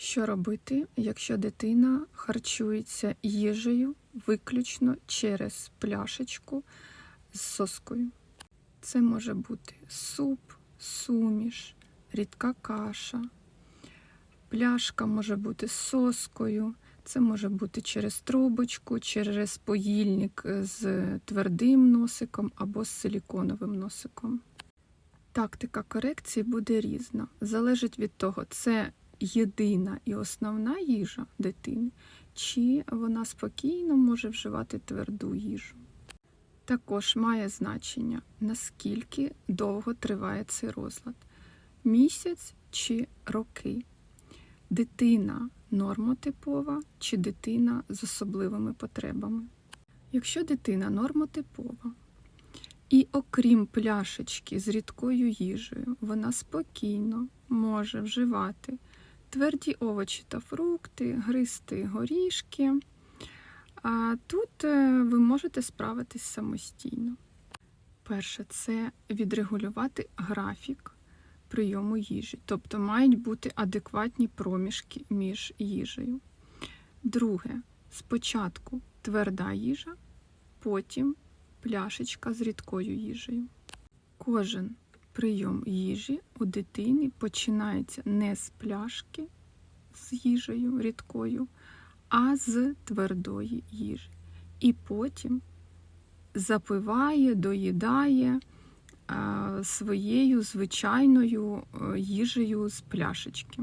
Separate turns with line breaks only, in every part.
Що робити, якщо дитина харчується їжею виключно через пляшечку з соскою? Це може бути суп, суміш, рідка каша. Пляшка може бути з соскою, це може бути через трубочку, через поїльник з твердим носиком або з силіконовим носиком. Тактика корекції буде різна. Залежить від того, це єдина і основна їжа дитини, чи вона спокійно може вживати тверду їжу. Також має значення, наскільки довго триває цей розлад місяць чи роки. Дитина нормотипова чи дитина з особливими потребами. Якщо дитина нормотипова, і окрім пляшечки з рідкою їжею, вона спокійно може вживати тверді овочі та фрукти, гристи горішки. А тут е, ви можете справитись самостійно. Перше, це відрегулювати графік прийому їжі, тобто мають бути адекватні проміжки між їжею. Друге, спочатку тверда їжа, потім пляшечка з рідкою їжею. Кожен прийом їжі у дитини починається не з пляшки з їжею рідкою, а з твердої їжі. І потім запиває, доїдає своєю звичайною е, їжею з пляшечки.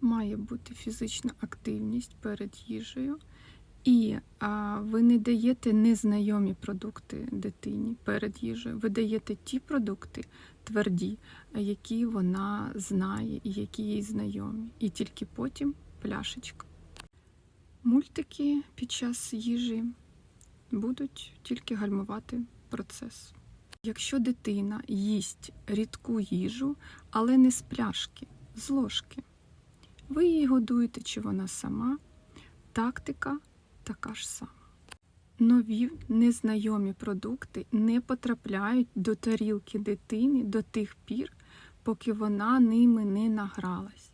Має бути фізична активність перед їжею. І а, ви не даєте незнайомі продукти дитині перед їжею. Ви даєте ті продукти тверді, які вона знає і які їй знайомі. І тільки потім пляшечка. Мультики під час їжі будуть тільки гальмувати процес. Якщо дитина їсть рідку їжу, але не з пляшки, з ложки, ви її годуєте чи вона сама, тактика така ж сама. Нові незнайомі продукти не потрапляють до тарілки дитини до тих пір, поки вона ними не награлась.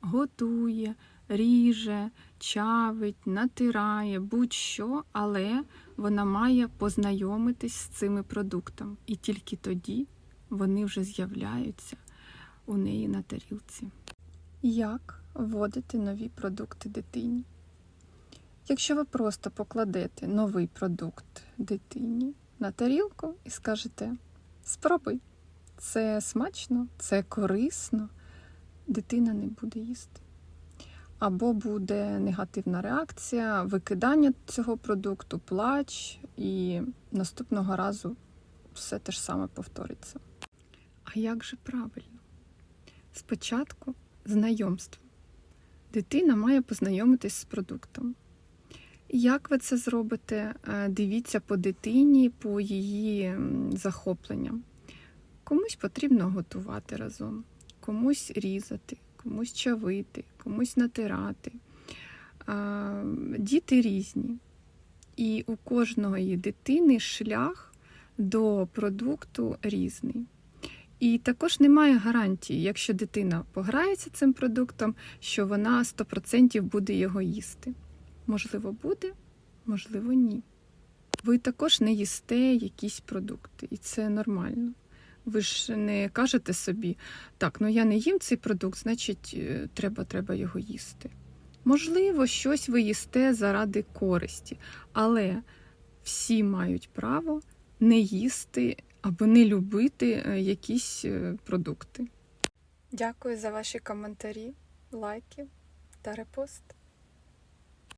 Готує, ріже, чавить, натирає, будь-що, але вона має познайомитись з цими продуктами. І тільки тоді вони вже з'являються у неї на тарілці. Як вводити нові продукти дитині? Якщо ви просто покладете новий продукт дитині на тарілку і скажете спробуй, це смачно, це корисно, дитина не буде їсти. Або буде негативна реакція, викидання цього продукту, плач, і наступного разу все те ж саме повториться. А як же правильно? Спочатку знайомство. Дитина має познайомитись з продуктом. Як ви це зробите? Е, Дивіться по дитині, по її захопленням. Комусь потрібно готувати разом, комусь різати, комусь чавити, комусь натирати. Діти різні. І у кожної дитини шлях до продукту різний. І також немає гарантії, якщо дитина пограється цим продуктом, що вона 100% буде його їсти. Можливо, буде, можливо, ні. Ви також не їсте якісь продукти, і це нормально. Ви ж не кажете собі, так, ну я не їм цей продукт, значить, е, треба, треба його їсти. Можливо, щось ви їсте заради користі, але всі мають право не їсти або не любити е, якісь е, продукти. Дякую за ваші коментарі, лайки та репост.